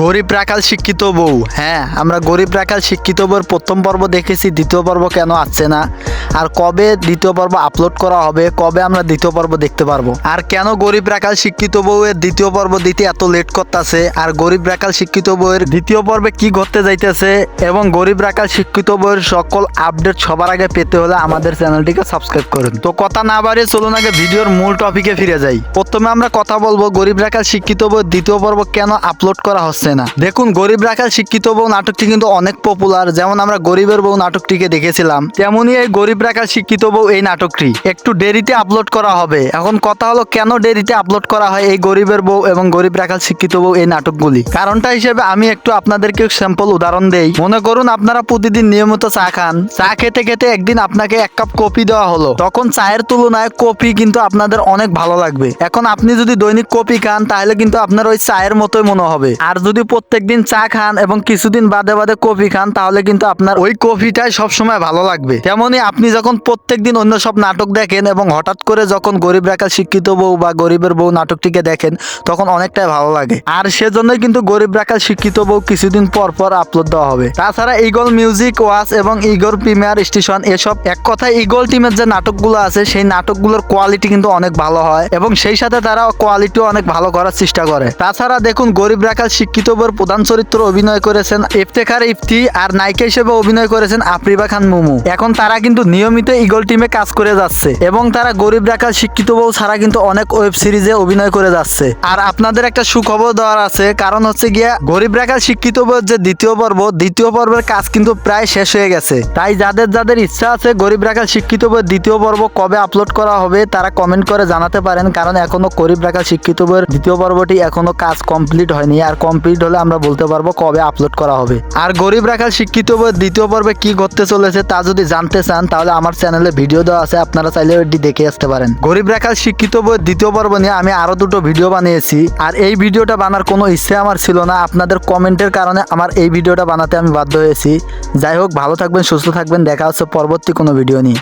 গরিব রাখাল শিক্ষিত বউ হ্যাঁ আমরা গরিব রাখাল শিক্ষিত বউর প্রথম পর্ব দেখেছি, দ্বিতীয় পর্ব কেন আসছে না? আর কবে দ্বিতীয় পর্ব আপলোড করা হবে, কবে আমরা দ্বিতীয় পর্ব দেখতে পারব? আর কেন গরিব রাখাল শিক্ষিত বউয়ের দ্বিতীয় পর্ব দিতে এত লেট করতেছে? আর গরিব রাখাল শিক্ষিত বউয়ের দ্বিতীয় পর্বে কি ঘটতে যাইতেছে? এবং গরিব রাখাল শিক্ষিত বউয়ের সকল আপডেট সবার আগে পেতে হলে আমাদের চ্যানেলটিকে সাবস্ক্রাইব করুন। তো কথা না বাড়িয়ে চলুন আগে ভিডিওর মূল টপিকে ফিরে যাই। প্রথমে আমরা কথা বলব গরিব রাখাল শিক্ষিত বউয়ের দ্বিতীয় পর্ব কেন আপলোড করা হচ্ছে না? দেখুন, গরিব রাখাল শিক্ষিত বউ নাটকটি কিন্তু অনেক পপুলার যেমন আমরা গরিবের বউ নাটকটিকে দেখেছিলাম, তেমনই এই গরিব রাখাল শিক্ষিত বউ এই নাটকটি। একটু দেরিতে আপলোড করা হবে। এখন কথা হলো, কেন দেরিতে আপলোড করা হয় এই গরিবের বউ এবং গরিব রাখাল শিক্ষিত বউ এই নাটকগুলি? কারণটা হিসেবে আমি একটু আপনাদেরকে স্যাম্পল উদাহরণ দেই। মনে করুন, আপনারা প্রতিদিন নিয়মিত চা খান। চা খেতে খেতে একদিন আপনাকে এক কাপ কফি দেওয়া হলো। তখন চায়ের তুলনায় কফি কিন্তু আপনাদের অনেক ভালো লাগবে। এখন আপনি যদি দৈনিক কপি খান, তাহলে কিন্তু আপনার ওই চায়ের মতোই মনে হবে। আর যদি প্রত্যেকদিন চা খান এবং কিছুদিন বাদে বাদে কপি খান, তাহলে কিন্তু আপনার ওই কফিটাই সবসময় ভালো লাগবে। তেমনই আপনি যখন প্রত্যেকদিন অন্য সব নাটক দেখেন এবং হঠাৎ করে যখন গরিব রাখাল শিক্ষিত বউ বা গরিবের বউ নাটকটিকে দেখেন, তখন অনেকটাই ভালো লাগে। আর সেজন্যই কিন্তু গরিব রাখাল শিক্ষিত বউ কিছুদিন পর পর আপলোড দেওয়া হবে। তাছাড়া ইগল মিউজিক ওয়াচ এবং ইগল প্রিমিয়ার স্টেশন এসব এক কথায় ইগল টিমের যে নাটকগুলো আছে, সেই নাটকগুলোর কোয়ালিটি কিন্তু অনেক ভালো হয় এবং সেই সাথে তারা কোয়ালিটিও অনেক ভালো করার চেষ্টা করে। তাছাড়া দেখুন, গরিব রাখাল শিক্ষিত বউর প্রধান চরিত্র অভিনয় করেছেন ইফতেখার ইফতি আর নায়িকা হিসেবে অভিনয় করেছেন আফরিবা খান মুমু। এখন তারা কিন্তু নিয়মিত ইগল টিমে কাজ করে যাচ্ছে এবং তারা গরিব রাখাল শিক্ষিত বউ ছাড়া কিন্তু অনেক ওয়েব সিরিজে অভিনয় করে যাচ্ছে। আর আপনাদের একটা সুখবর দেওয়ার আছে, কারণ হচ্ছে গিয়া গরিব রাখাল শিক্ষিত বউয়ের যে দ্বিতীয় পর্ব, দ্বিতীয় পর্বের কাজ কিন্তু প্রায় শেষ হয়ে গেছে। তাই যাদের যাদের ইচ্ছা আছে গরিব রাখাল শিক্ষিত বউয়ের দ্বিতীয় পর্ব কবে আপলোড করা হবে, তারা কমেন্ট করে জানাতে পারেন, কারণ এখনও গরিব রাখাল শিক্ষিত বউয়ের দ্বিতীয় পর্বটি এখনও কাজ কমপ্লিট হয়নি। আর কমপ্লিট হলে আমরা বলতে পারব কবে আপলোড করা হবে। আর গরিব রাখাল শিক্ষিত বউয়ের দ্বিতীয় পর্বে কি ঘটতে চলেছে তা যদি জানতে চান, তাহলে আমার চ্যানেলে ভিডিও দেওয়া আছে, আপনারা চাইলে ওইটি দেখে আসতে পারেন। গরিব রেখার শিক্ষিত বইয়ের দ্বিতীয় পর্ব নিয়ে আমি আরও দুটো ভিডিও বানিয়েছি, আর এই ভিডিওটা বানার কোনো ইচ্ছে আমার ছিল না। আপনাদের কমেন্টের কারণে আমার এই ভিডিওটা বানাতে আমি বাধ্য হয়েছি। যাই হোক, ভালো থাকবেন, সুস্থ থাকবেন, দেখা হচ্ছে পরবর্তী কোনো ভিডিও নিয়ে।